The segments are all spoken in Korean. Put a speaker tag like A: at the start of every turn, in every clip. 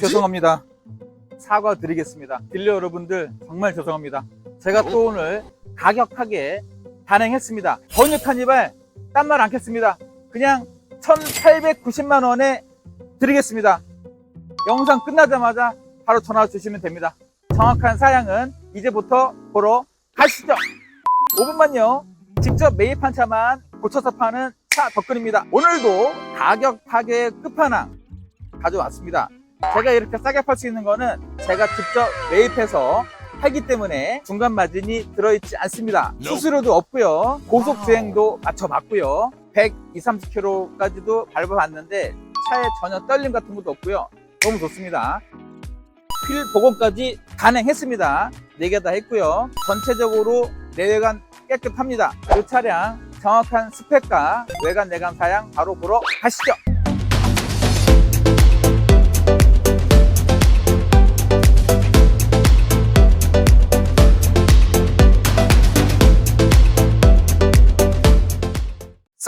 A: 죄송합니다. 사과드리겠습니다. 딜러 여러분들 정말 죄송합니다. 제가 또 오늘 가격하게 단행했습니다. 번역한 이발 딴 말 않겠습니다. 그냥 1,890만 원에 드리겠습니다. 영상 끝나자마자 바로 전화 주시면 됩니다. 정확한 사양은 이제부터 보러 가시죠. 5분만요. 직접 매입한 차만 고쳐서 파는 차 덕근입니다. 오늘도 가격 파괴 끝판왕 가져왔습니다. 제가 이렇게 싸게 팔 수 있는 거는 제가 직접 매입해서 하기 때문에 중간 마진이 들어있지 않습니다. 수수료도 없고요. 고속 주행도 맞춰봤고요. 120, 30km까지도 밟아봤는데 차에 전혀 떨림 같은 것도 없고요. 너무 좋습니다. 휠 복원까지 단행했습니다. 4개 다 했고요. 전체적으로 내외관 깨끗합니다. 이 차량 정확한 스펙과 외관 내관 사양 바로 보러 가시죠.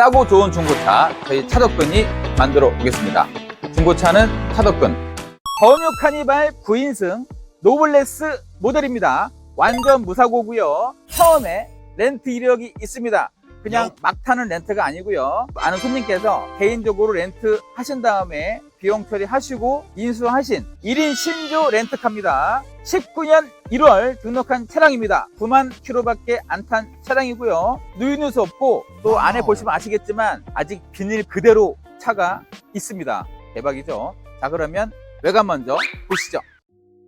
A: 싸고 좋은 중고차 저희 차덕근이 만들어 보겠습니다. 중고차는 차덕근 번역 카니발 9인승 노블레스 모델입니다. 완전 무사고고요. 처음에 렌트 이력이 있습니다. 그냥 막 타는 렌트가 아니고요. 아는 손님께서 개인적으로 렌트 하신 다음에 비용 처리하시고 인수하신 1인 신조 렌트카입니다. 19년 1월 등록한 차량입니다. 9만 킬로밖에 안 탄 차량이고요. 누유누수 없고 또 안에 보시면 아시겠지만 아직 비닐 그대로 차가 있습니다. 대박이죠. 자 그러면 외관 먼저 보시죠.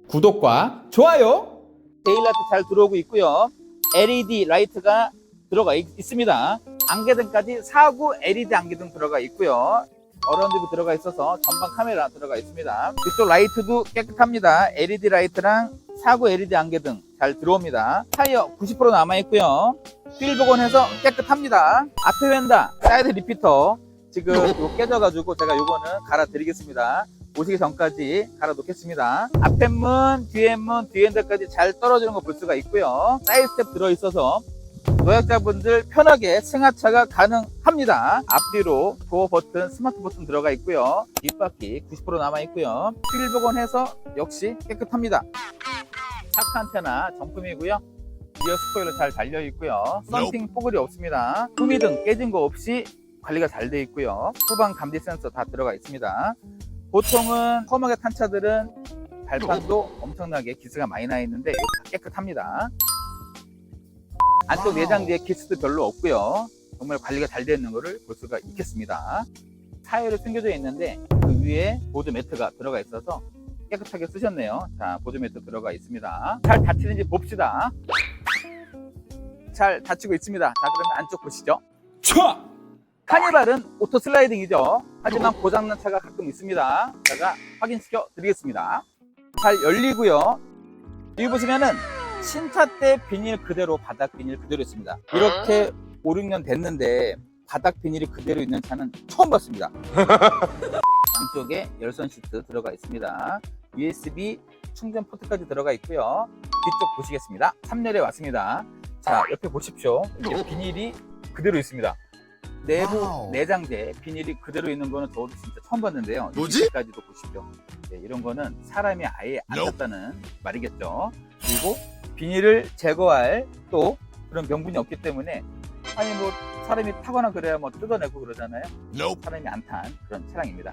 A: 구독과 좋아요. 데일라이트 잘 들어오고 있고요. LED 라이트가 들어가 있, 있습니다. 안개등까지 사구 LED 안개등 들어가 있고요. 어라운드도 들어가 있어서 전방 카메라 들어가 있습니다. 이쪽 라이트도 깨끗합니다. LED 라이트랑 사구 LED 안개등 잘 들어옵니다. 타이어 90% 남아 있고요. 휠 복원해서 깨끗합니다. 앞에 웬다 사이드 리피터 지금 요 깨져가지고 제가 요거는 갈아 드리겠습니다. 오시기 전까지 갈아 놓겠습니다. 앞에 문, 뒤에 문, 뒤에 핸들까지 잘 떨어지는 거 볼 수가 있고요. 사이드 스텝 들어있어서 노약자분들 편하게 승하차가 가능합니다. 앞뒤로 도어 버튼, 스마트 버튼 들어가 있고요. 뒷바퀴 90% 남아 있고요. 휠 복원해서 역시 깨끗합니다. 차크 안테나 정품이고요. 리어 스포일러 잘 달려 있고요. 썬팅 포글이 없습니다. 후미등 깨진 거 없이 관리가 잘 돼 있고요. 후방 감지 센서 다 들어가 있습니다. 보통은 험하게 탄 차들은 발판도 엄청나게 기스가 많이 나 있는데 깨끗합니다. 안쪽 내장재에 기스도 별로 없고요. 정말 관리가 잘 되어 있는 것을 볼 수가 있겠습니다. 타일이 숨겨져 있는데 그 위에 보드 매트가 들어가 있어서 깨끗하게 쓰셨네요. 자, 보드 매트 들어가 있습니다. 잘 닫히는지 봅시다. 잘 닫히고 있습니다. 자, 그러면 안쪽 보시죠. 카니발은 오토 슬라이딩이죠. 하지만 고장난 차가 가끔 있습니다. 제가 확인시켜 드리겠습니다. 잘 열리고요. 여기 보시면은 신차 때 비닐 그대로 바닥 비닐 그대로 있습니다. 이렇게 5, 6년 됐는데 바닥 비닐이 그대로 있는 차는 처음 봤습니다. 양쪽에 열선 시트 들어가 있습니다. USB 충전 포트까지 들어가 있고요. 뒤쪽 보시겠습니다. 3열에 왔습니다. 자, 옆에 보십시오. 이렇게 비닐이 그대로 있습니다. 내부
B: 와우.
A: 내장재 비닐이 그대로 있는 거는 저도 진짜 처음 봤는데요.
B: 뭐지?
A: 까지도 보십시오. 네, 이런 거는 사람이 아예 안. 탔다는 말이겠죠. 그리고 비닐을 제거할 또 그런 명분이 없기 때문에 아니 뭐 사람이 타거나 그래야 뭐 뜯어내고 그러잖아요. 사람이 안 탄 그런 차량입니다.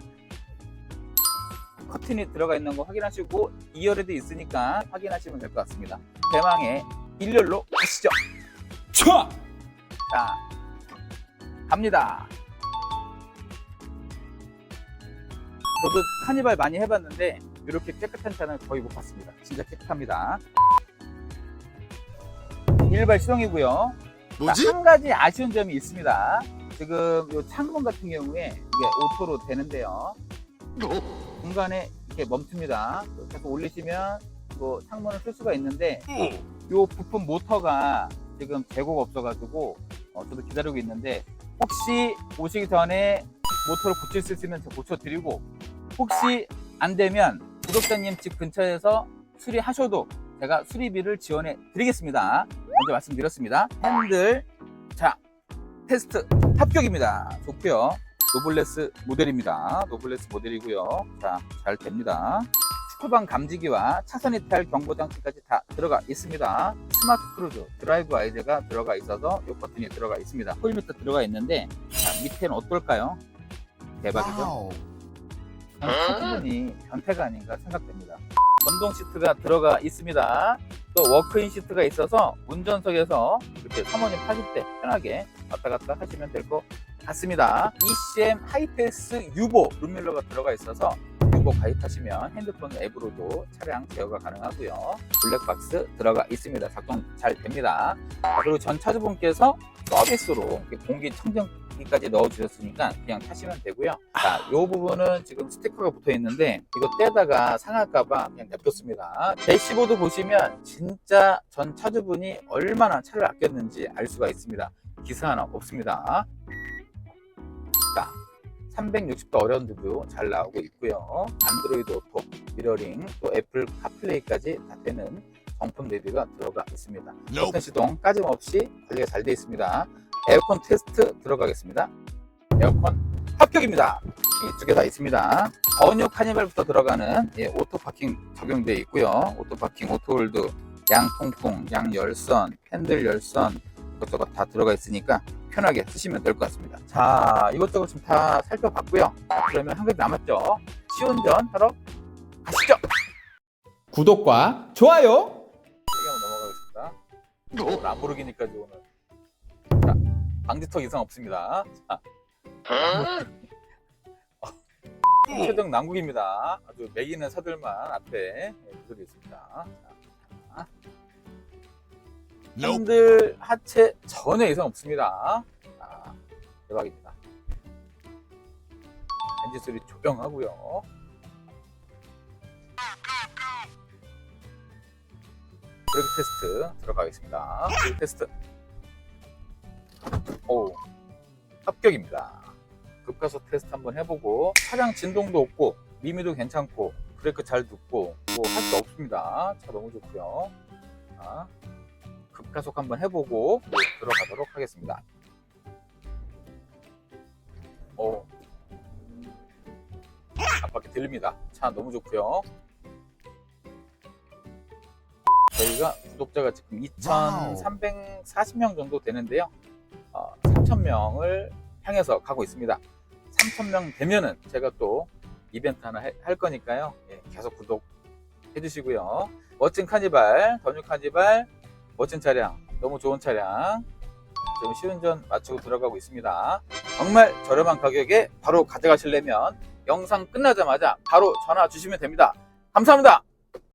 A: 커튼이 들어가 있는 거 확인하시고 2열에도 있으니까 확인하시면 될 것 같습니다. 대망의 1열로 가시죠. 자, 갑니다. 저도 카니발 많이 해봤는데 이렇게 깨끗한 차는 거의 못 봤습니다. 진짜 깨끗합니다. 일발 시동이고요.
B: 뭐지?
A: 자, 한 가지 아쉬운 점이 있습니다. 지금 이 창문 같은 경우에 이게 오토로 되는데요. 중간에 이렇게 멈춥니다. 계속 올리시면 뭐 창문을 쓸 수가 있는데 이 부품 모터가 지금 재고가 없어가지고 어, 저도 기다리고 있는데 혹시 오시기 전에 모터를 고칠 수 있으면 제가 고쳐드리고 혹시 안 되면 구독자님 집 근처에서 수리하셔도 제가 수리비를 지원해 드리겠습니다. 먼저 말씀드렸습니다. 핸들 자 테스트 합격입니다. 좋고요. 노블레스 모델입니다. 노블레스 모델이고요. 자 잘 됩니다. 후방 감지기와 차선 이탈 경보 장치까지 다 들어가 있습니다. 스마트 크루즈 드라이브 아이드가 들어가 있어서 이 버튼이 들어가 있습니다. 홀미터 들어가 있는데 자, 밑에는 어떨까요? 대박이죠? 충분히 변태가 아닌가 생각됩니다. 전동 시트가 들어가 있습니다. 또 워크인 시트가 있어서 운전석에서 이렇게 사모님 타실 때 편하게 왔다 갔다 하시면 될 것 같습니다. ECM 하이패스 유보 룸밀러가 들어가 있어서 유보 가입하시면 핸드폰 앱으로도 차량 제어가 가능하고요. 블랙박스 들어가 있습니다. 작동 잘 됩니다. 그리고 전 차주분께서 서비스로 이렇게 공기 청정 기까지 넣어주셨으니까 그냥 타시면 되고요. 자, 이 부분은 지금 스티커가 붙어 있는데 이거 떼다가 상할까봐 그냥 냅뒀습니다. 대시보드 보시면 진짜 전 차주분이 얼마나 차를 아꼈는지 알 수가 있습니다. 기사 하나 없습니다. 자, 360도 어려운 리뷰 잘 나오고 있고요. 안드로이드 오토, 미러링, 또 애플 카플레이까지 다 되는 정품 리뷰가 들어가 있습니다. 버튼 시동 까짐 없이 관리가 잘 되어 있습니다. 에어컨 테스트 들어가겠습니다. 에어컨 합격입니다. 두 개 다 있습니다. 전유 카니발부터 들어가는 예, 오토 파킹 적용되어 있고요. 오토 파킹, 오토홀드, 양 통풍, 양 열선, 핸들 열선 이것저것 다 들어가 있으니까 편하게 쓰시면 될 것 같습니다. 자, 이것저것 지금 다 살펴봤고요. 자, 그러면 한 가지 남았죠. 시운전 하러 가시죠.
B: 구독과 좋아요
A: 넘어가겠습니다. 오, 람보르기니까지 오늘. 자, 방지턱 이상 없습니다. 자. 어, 최종 난국입니다. 아주 매기는 사들만 앞에 들어 있습니다. 자. 핸들 하체 전혀 이상 없습니다. 자, 대박입니다. 엔진 소리 조용하고요. 브레이크 테스트 들어가겠습니다. 브레이크 테스트. 오, 합격입니다. 급가속 테스트 한번 해보고 차량 진동도 없고 미미도 괜찮고 브레이크 잘 듣고 뭐할게 없습니다. 차 너무 좋고요. 자, 급가속 한번 해보고 네, 들어가도록 하겠습니다. 오, 앞바퀴 들립니다. 차 너무 좋고요. 저희가 구독자가 지금 2,340명 정도 되는데요. 어, 3,000명을 향해서 가고 있습니다. 3,000명 되면은 제가 또 이벤트 하나 해- 할 거니까요. 예, 계속 구독해 주시고요. 멋진 카니발, 더뉴 카니발, 멋진 차량, 너무 좋은 차량. 지금 시운전 마치고 들어가고 있습니다. 정말 저렴한 가격에 바로 가져가시려면 영상 끝나자마자 바로 전화 주시면 됩니다. 감사합니다.